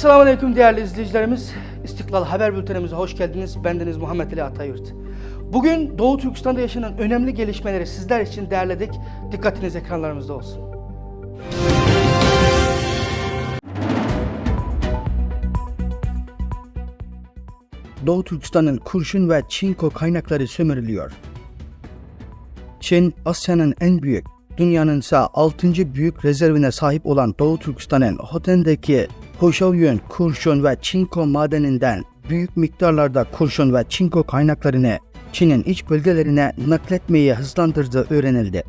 Selamünaleyküm değerli izleyicilerimiz. İstiklal Haber Bültenimize hoş geldiniz. Bendeniz Muhammed Ali Atayurt. Bugün Doğu Türkistan'da yaşanan önemli gelişmeleri sizler için derledik. Dikkatiniz ekranlarımızda olsun. Doğu Türkistan'ın kurşun ve çinko kaynakları sömürülüyor. Çin, Asya'nın en büyük, dünyanın ise 6. büyük rezervine sahip olan Doğu Türkistan'ın Hoten'deki Hoşovyön kurşun ve çinko madeninden büyük miktarlarda kurşun ve çinko kaynaklarını Çin'in iç bölgelerine nakletmeyi hızlandırdığı öğrenildi.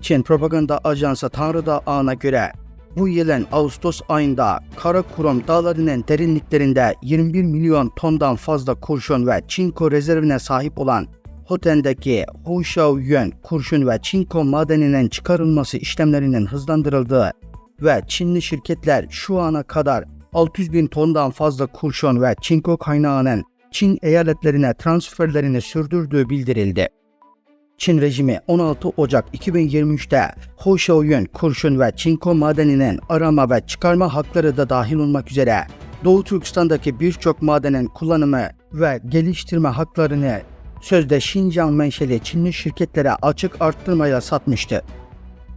Çin propaganda ajansı Tanrı Dağı ağına göre bu yılın Ağustos ayında Karakurum dağlarının derinliklerinde 21 milyon tondan fazla kurşun ve çinko rezervine sahip olan Hoten'deki Huşaoyuan kurşun ve çinko madeninin çıkarılması işlemlerinin hızlandırıldığı ve Çinli şirketler şu ana kadar 600 bin tondan fazla kurşun ve çinko kaynağının Çin eyaletlerine transferlerini sürdürdüğü bildirildi. Çin rejimi 16 Ocak 2023'te Hoşoyun kurşun ve çinko madeninin arama ve çıkarma hakları da dahil olmak üzere Doğu Türkistan'daki birçok madenin kullanımı ve geliştirme haklarını sözde Şincan menşeli Çinli şirketlere açık arttırmaya satmıştı.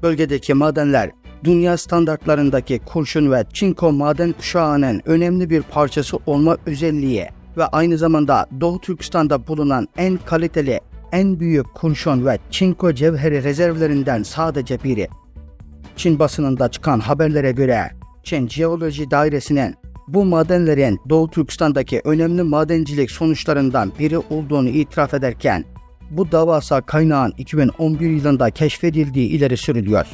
Bölgedeki madenler dünya standartlarındaki kurşun ve çinko maden kuşağının önemli bir parçası olma özelliği ve aynı zamanda Doğu Türkistan'da bulunan en kaliteli, en büyük kurşun ve çinko cevheri rezervlerinden sadece biri. Çin basınında çıkan haberlere göre Çin Jeoloji Dairesi'nin bu madenlerin Doğu Türkistan'daki önemli madencilik sonuçlarından biri olduğunu itiraf ederken bu davasa kaynağın 2011 yılında keşfedildiği ileri sürülüyor.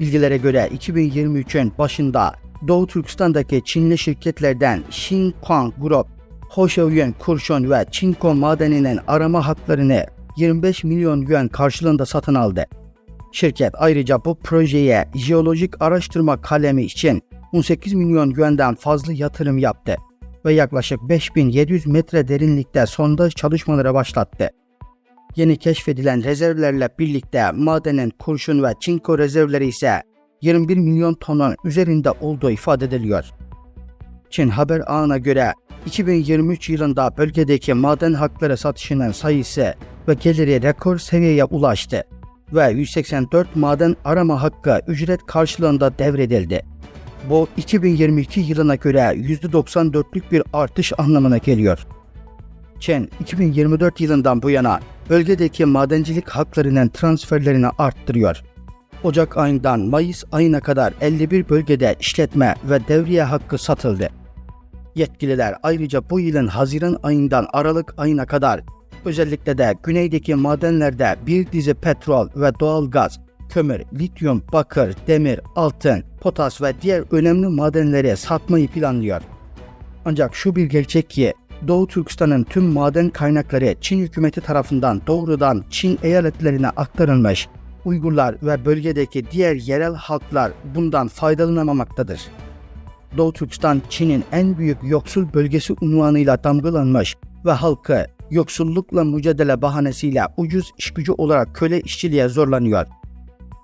Bilgilere göre 2023'ün başında Doğu Türkistan'daki Çinli şirketlerden Xinhuang Group, Hoşoyuan kurşun ve çinko madeninin arama haklarını 25 milyon yuan karşılığında satın aldı. Şirket ayrıca bu projeye jeolojik araştırma kalemi için 18 milyon yuandan fazla yatırım yaptı ve yaklaşık 5700 metre derinlikte sondaj çalışmaları başlattı. Yeni keşfedilen rezervlerle birlikte madenin kurşun ve çinko rezervleri ise 21 milyon tonun üzerinde olduğu ifade ediliyor. Çin haber ağına göre 2023 yılında bölgedeki maden hakları satışının sayısı ve geliri rekor seviyeye ulaştı ve 184 maden arama hakkı ücret karşılığında devredildi. Bu 2022 yılına göre %94'lük bir artış anlamına geliyor. Çin 2024 yılından bu yana bölgedeki madencilik haklarının transferlerini arttırıyor. Ocak ayından Mayıs ayına kadar 51 bölgede işletme ve devriye hakkı satıldı. Yetkililer ayrıca bu yılın Haziran ayından Aralık ayına kadar özellikle de güneydeki madenlerde bir dizi petrol ve doğal gaz, kömür, lityum, bakır, demir, altın, potas ve diğer önemli madenleri satmayı planlıyor. Ancak şu bir gerçek ki Doğu Türkistan'ın tüm maden kaynakları Çin hükümeti tarafından doğrudan Çin eyaletlerine aktarılmış. Uygurlar ve bölgedeki diğer yerel halklar bundan faydalanamamaktadır. Doğu Türkistan Çin'in en büyük yoksul bölgesi unvanıyla damgalanmış ve halkı yoksullukla mücadele bahanesiyle ucuz iş gücü olarak köle işçiliğe zorlanıyor.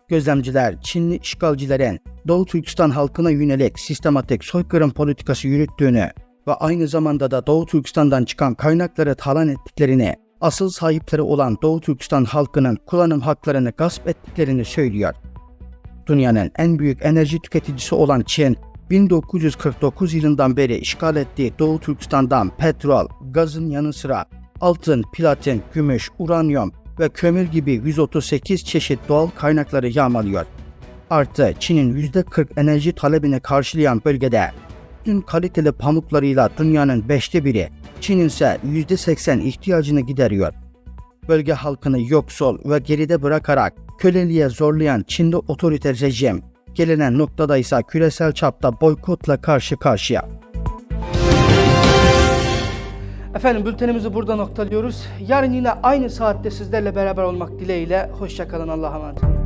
Gözlemciler Çinli işgalcilerin Doğu Türkistan halkına yönelik sistematik soykırım politikası yürüttüğünü ve aynı zamanda da Doğu Türkistan'dan çıkan kaynakları talan ettiklerini, asıl sahipleri olan Doğu Türkistan halkının kullanım haklarını gasp ettiklerini söylüyor. Dünyanın en büyük enerji tüketicisi olan Çin, 1949 yılından beri işgal ettiği Doğu Türkistan'dan petrol, gazın yanı sıra altın, platin, gümüş, uranyum ve kömür gibi 138 çeşit doğal kaynakları yağmalıyor. Artı Çin'in %40 enerji talebini karşılayan bölgede tüm kaliteli pamuklarıyla dünyanın beşte biri, Çin'in ise %80 ihtiyacını gideriyor. Bölge halkını yoksul ve geride bırakarak köleliğe zorlayan Çinli otoriter rejim, gelinen noktada ise küresel çapta boykotla karşı karşıya. Efendim bültenimizi burada noktalıyoruz. Yarın yine aynı saatte sizlerle beraber olmak dileğiyle. Hoşçakalın Allah'a emanet olun.